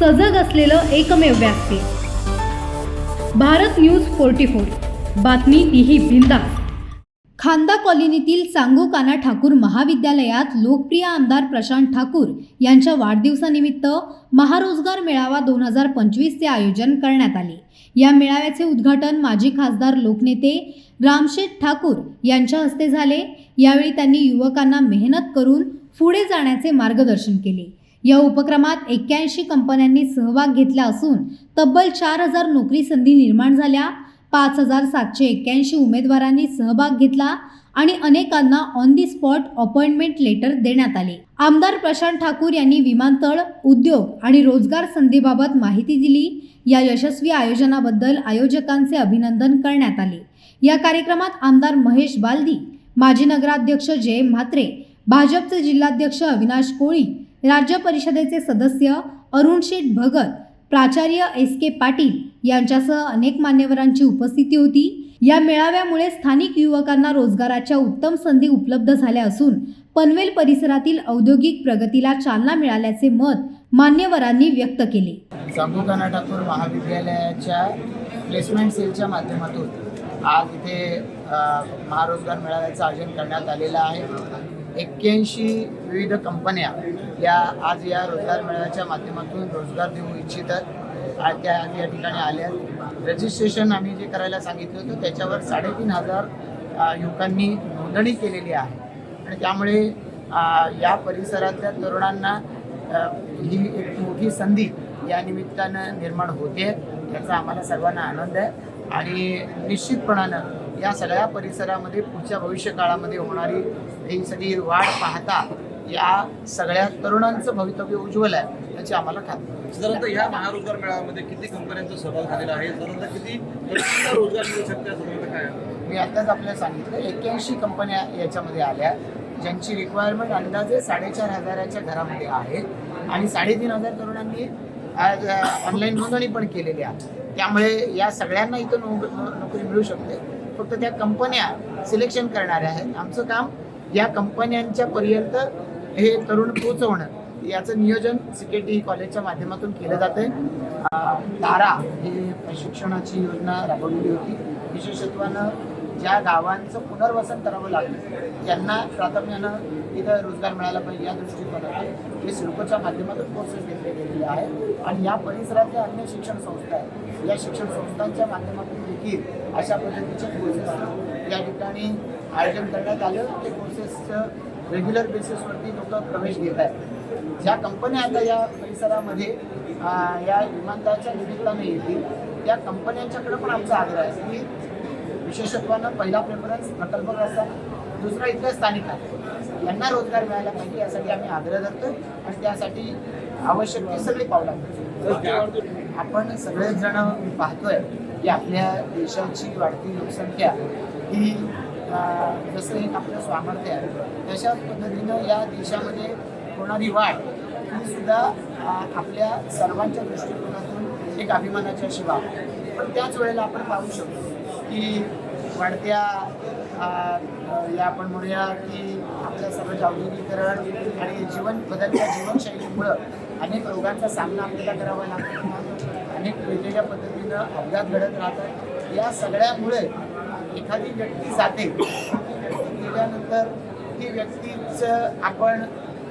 सजग असलेलं एकमेव व्यासपीठ भारत न्यूज फोर्टी फोर. बातमी तीही बिंदा खांदा कॉलनीतील सांगू काना ठाकूर महाविद्यालयात लोकप्रिय आमदार प्रशांत ठाकूर यांच्या वाढदिवसानिमित्त महारोजगार मेळावा दोन हजार पंचवीसचे आयोजन करण्यात आले. या मेळाव्याचे उद्घाटन माजी खासदार लोकनेते रामशेठ ठाकूर यांच्या हस्ते झाले. यावेळी त्यांनी युवकांना मेहनत करून पुढे जाण्याचे मार्गदर्शन केले. या उपक्रमात एक्क्याऐंशी कंपन्यांनी सहभाग घेतला असून तब्बल चार हजार नोकरी संधी निर्माण झाल्या. पाच हजार सातशे एक्क्याऐंशी उमेदवारांनी सहभाग घेतला आणि अनेकांना on the spot appointment letter देण्यात आले. आमदार प्रशांत ठाकूर यांनी विमानतळ उद्योग आणि रोजगार संधीबाबत माहिती दिली. या यशस्वी आयोजनाबद्दल आयोजकांचे अभिनंदन करण्यात आले. या कार्यक्रमात आमदार महेश बालदी माजी नगराध्यक्ष जयम म्हात्रे भाजपचे जिल्हाध्यक्ष अविनाश कोळी राज्य परिषदेचे सदस्य अरुण शेठ भगत प्राचार्य एस के पाटील यांच्यासह अनेक मान्यवरांची उपस्थिती होती. या मेळाव्यामुळे स्थानिक युवकांना रोजगाराच्या उत्तम संधी उपलब्ध झाल्या असून पनवेल परिसरातील औद्योगिक प्रगतीला चालना मिळाल्याचे मत मान्यवरांनी व्यक्त केले. सांगोकाना ठाकूर महाविद्यालयाच्या प्लेसमेंट सेलच्या माध्यमातून आज इथे महारोजगार मेळाव्याचं आयोजन करण्यात आलेलं आहे. एक्क्याऐंशी विविध कंपन्या या आज या रोजगार मेळाव्याच्या माध्यमातून रोजगार देऊ इच्छितात. आणि त्या आज या ठिकाणी आल्या. रजिस्ट्रेशन आम्ही जे करायला सांगितलं होतं त्याच्यावर साडेतीन हजार युवकांनी नोंदणी केलेली आहे. आणि त्यामुळे या परिसरातल्या तरुणांना ही एक मोठी संधी या निमित्तानं निर्माण होते. याचा आम्हाला सर्वांना आनंद आहे. आणि निश्चितपणानं या सगळ्या परिसरामध्ये पुढच्या भविष्य काळामध्ये होणारी ही सगळी वाढ पाहता या सगळ्या तरुणांचं भवितव्य उज्ज्वल आहे याची आम्हाला खात्री. साधारणतः ह्या महारोजगार मेळाव्यामध्ये किती कंपन्यांचा सहभाग झालेला आहे साधारणतः किती रोजगार मिळू शकते असं साधारणतः काय आहे? मी आत्ताच आपल्याला सांगितलं एक्क्याऐंशी कंपन्या याच्यामध्ये आल्या ज्यांची रिक्वायरमेंट अंदाजे साडेचार हजाराच्या घरामध्ये आहे आणि साडेतीन हजार तरुणांनी आज ऑनलाईन नोंदणी पण केलेली आहे त्यामुळे या सगळ्यांना इथं नोकरी मिळू शकते फक्त त्या कंपन्या सिलेक्शन करणाऱ्या आहेत आमचं काम या कंपन्यांच्या पर्यंत हे तरुण पोहोचवणं याचं नियोजन सी के टी कॉलेजच्या माध्यमातून केलं जातं तारा ही प्रशिक्षणाची योजना राबवलेली होती. विशेषत्वानं ज्या गावांचं पुनर्वसन करावं लागलं त्यांना प्राधान्यानं इथं रोजगार मिळाला पाहिजे या दृष्टिकोनातून हे सिडकोच्या माध्यमातून कोर्सेस घेतले गेलेले आहे आणि या परिसरातल्या अन्य शिक्षण संस्था आहेत या शिक्षण संस्थांच्या माध्यमातून देखील अशा पद्धतीचे कोर्सेस या ठिकाणी आयोजन करण्यात आलं ते कोर्सेसचं रेग्युलर बेसिसवरती लोक प्रवेश घेत आहेत. ज्या कंपन्या आता या परिसरामध्ये या विमानतळाच्या निमित्ताने येतील त्या कंपन्यांच्याकडे पण आमचा आग्रह आहे की विशेषत्वानं पहिला प्रेफरन्स प्रकल्पग्रस्त दुसरा इथल्या स्थानिक आहे. यांना रोजगार मिळायला पाहिजे यासाठी आम्ही आग्रह धरतो आणि त्यासाठी आवश्यक ती सगळी पावलं आपण सगळेच जण पाहतोय की आपल्या देशाची वाढती लोकसंख्या ही जसं एक आपलं सामर्थ्य आहे तशाच पद्धतीनं या देशामध्ये होणारी वाढ ही सुद्धा आपल्या सर्वांच्या दृष्टिकोनातून एक अभिमानाच्या शिवा पण त्याच वेळेला आपण पाहू शकतो की वाढत्या या आपण म्हणूया की आपल्या सर्व औद्योगिकरण आणि जीवन बदलत्या जीवनशैलीमुळं अनेक रोगांचा सामना आपल्याला करावा लागतो. अनेक वेगवेगळ्या पद्धतीनं अपघात घडत राहतात. या सगळ्यामुळे एखादी व्यक्ती जाते गेल्यानंतर ती व्यक्तीचं आपण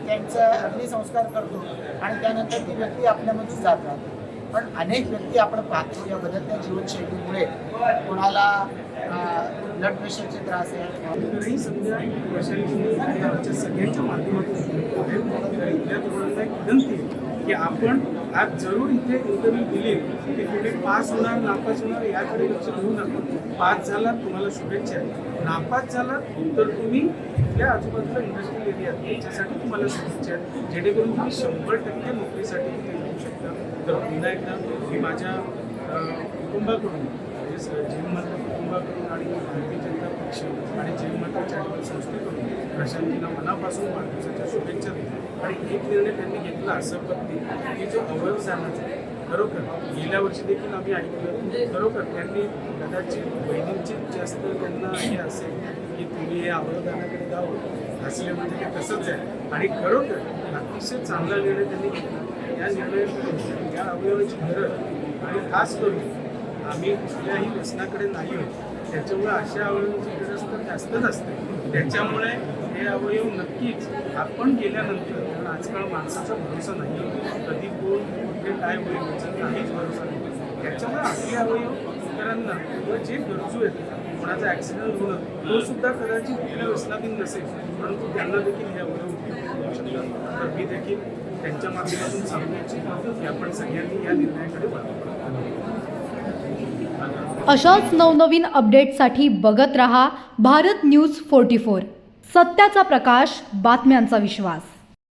त्यांचं अग्निसंस्कार करतो आणि त्यानंतर ती व्यक्ती आपल्यामधून जात राहतो. पण अनेक व्यक्ती आपण पाहतो या बदलत्या जीवनशैलीमुळे कोणाला ब्लड प्रेशरचे त्रास आहे. सध्या सगळ्यांच्या माध्यमातून विनंती की आपण आज जरूर इथे इंटरव्ह्यू दिली. की कुठे पास होणार नापास होणार याकडे लक्ष देऊ नका. पास झाला तुम्हाला शुभेच्छा आहे. नापास झाला तर तुम्ही इथल्या आजूबाजूला इंडस्ट्रियल एरियात याच्यासाठी तुम्हाला शुभेच्छा आहेत जेणेकरून तुम्ही शंभर टक्के नोकरीसाठी इथे येऊ शकता. तर पुन्हा एकदा मी माझ्या कुटुंबाकडून म्हणजे स- कुटुंबाकडून आणि भारतीय जनता पक्ष आणि जीवनमाता चॅरिटेबल संस्थेकडून प्रशांतीला मनापासून वाढदिवसाच्या शुभेच्छा दिल्या. आणि एक निर्णय त्यांनी घेतला असं पत्नी की जो अवयव दानाचा खरोखर गेल्या वर्षी देखील आम्ही ऐकलं. खरोखर त्यांनी कदाचित बहिणींची जास्त त्यांना हे असेल की तुम्ही हे अवयवदानाकडे जावं असले म्हणजे ते तसंच आहे. आणि खरोखर अतिशय चांगला निर्णय त्यांनी घेतला. या निर्णयाकडे या अवयवाची गरज आणि खास करून आम्ही कुठल्याही व्यसनाकडे नाही आहोत. त्याच्यामुळे अशा अवयवांची गरज तर जास्तच असते. त्याच्यामुळे हे अवयव नक्कीच आपण गेल्यानंतर कारण आजकाल माणसाचा भरोसा नाही. कधी कोण कुठे काय होईल याचा काहीच भरोसा नाही. त्याच्यामुळे आपले अवयव इतरांना व जे गरजू आहेत कोणाचा ॲक्सिडेंट होणं तो सुद्धा कदाचित कुठल्या व्यसनाधीन नसेल परंतु त्यांना देखील हे अवयव उपयुक्त होऊ शकतात. तर मी देखील त्यांच्या माध्यमातून सांगण्याची की आपण सगळ्यांनी या निर्णयाकडे वळावं अशाच नवनवीन अपडेटसाठी बघत रहा भारत न्यूज फोर्टी फोर सत्याचा प्रकाश बातम्यांचा विश्वास.